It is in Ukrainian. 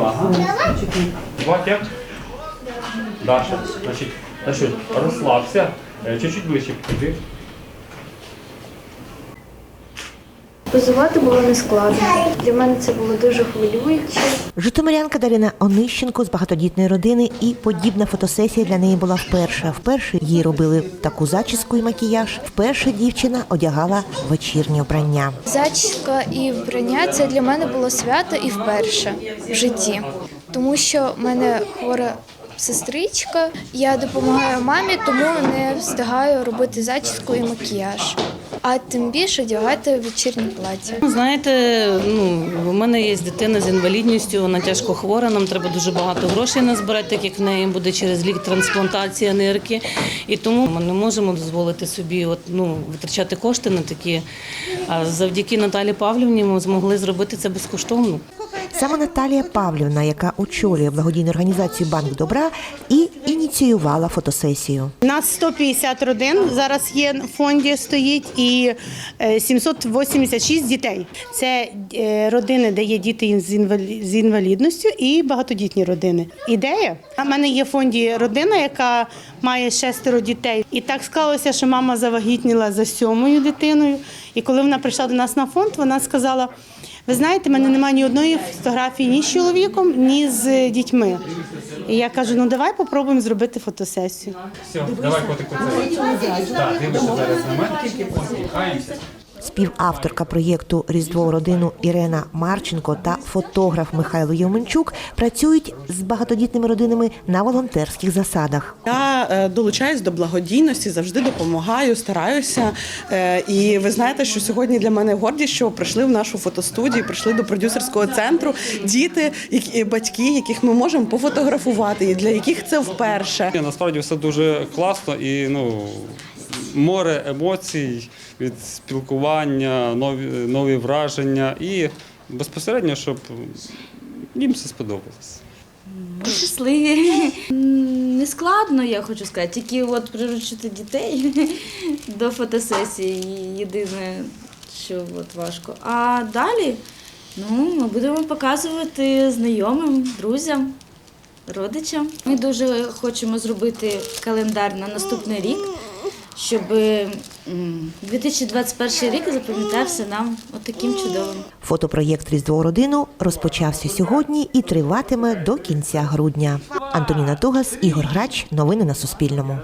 Увага. Батя. Даша. Значить, значить, розслабся. Е, Чуть-чуть ближче піди. Позувати було нескладно. Для мене це було дуже хвилююче. Житомирянка Дарина Онищенко з багатодітної родини, і подібна фотосесія для неї була вперше. Вперше їй робили таку зачіску і макіяж. Вперше дівчина одягала вечірнє вбрання. Зачіска і вбрання це для мене було свято і вперше в житті, тому що в мене хвора сестричка. Я допомагаю мамі, тому не встигаю робити зачіску і макіяж. А тим більше одягати вечірні плаття. Ну, Знаєте, ну у мене є дитина з інвалідністю, вона тяжко хвора. Нам треба дуже багато грошей назбирати, так як в неї буде через лік трансплантація нирки. І тому ми не можемо дозволити собі от, ну, витрачати кошти на такі. А завдяки Наталі Павлівні ми змогли зробити це безкоштовно. Саме Наталія Павлівна, яка очолює благодійну організацію Банк Добра, і ініціювала фотосесію. У нас 150 родин зараз є в фонді стоїть і е, 786 дітей. Це е, родини, де є діти з інвалідністю і багатодітні родини. Ідея. У мене є в фонді родина, яка має шестеро дітей. І так склалося, що мама завагітніла за сьомою дитиною. І коли вона прийшла до нас на фонд, вона сказала. Ви знаєте, в мене немає ні одної фотографії ні з чоловіком, ні з дітьми. І я кажу: ну давай попробуємо зробити фотосесію. Все, давай котику. Так, дивишся зараз на мене. Посміхаємося. Співавторка проєкту Різдво родину Ірена Марченко та фотограф Михайло Євменчук працюють з багатодітними родинами на волонтерських засадах. Я е, долучаюсь до благодійності, завжди допомагаю, стараюся. Е, І ви знаєте, що сьогодні для мене гордість, що прийшли в нашу фотостудію, прийшли до продюсерського центру діти, які батьки, яких ми можемо пофотографувати, і для яких це вперше. Насправді все дуже класно і ну, море емоцій від спілкування, нові, нові враження і безпосередньо, щоб їм все сподобалось. Щасливі. Не складно, я хочу сказати, тільки от приручити дітей до фотосесії єдине, що от важко. А далі ну, ми будемо показувати знайомим, друзям, родичам. Ми дуже хочемо зробити календар на наступний рік, щоб м, 2021 рік запам'ятався нам отаким чудовим. Фотопроєкт Різдво родину розпочався сьогодні і триватиме до кінця грудня. Антоніна Тугас, Ігор Грач. Новини на Суспільному.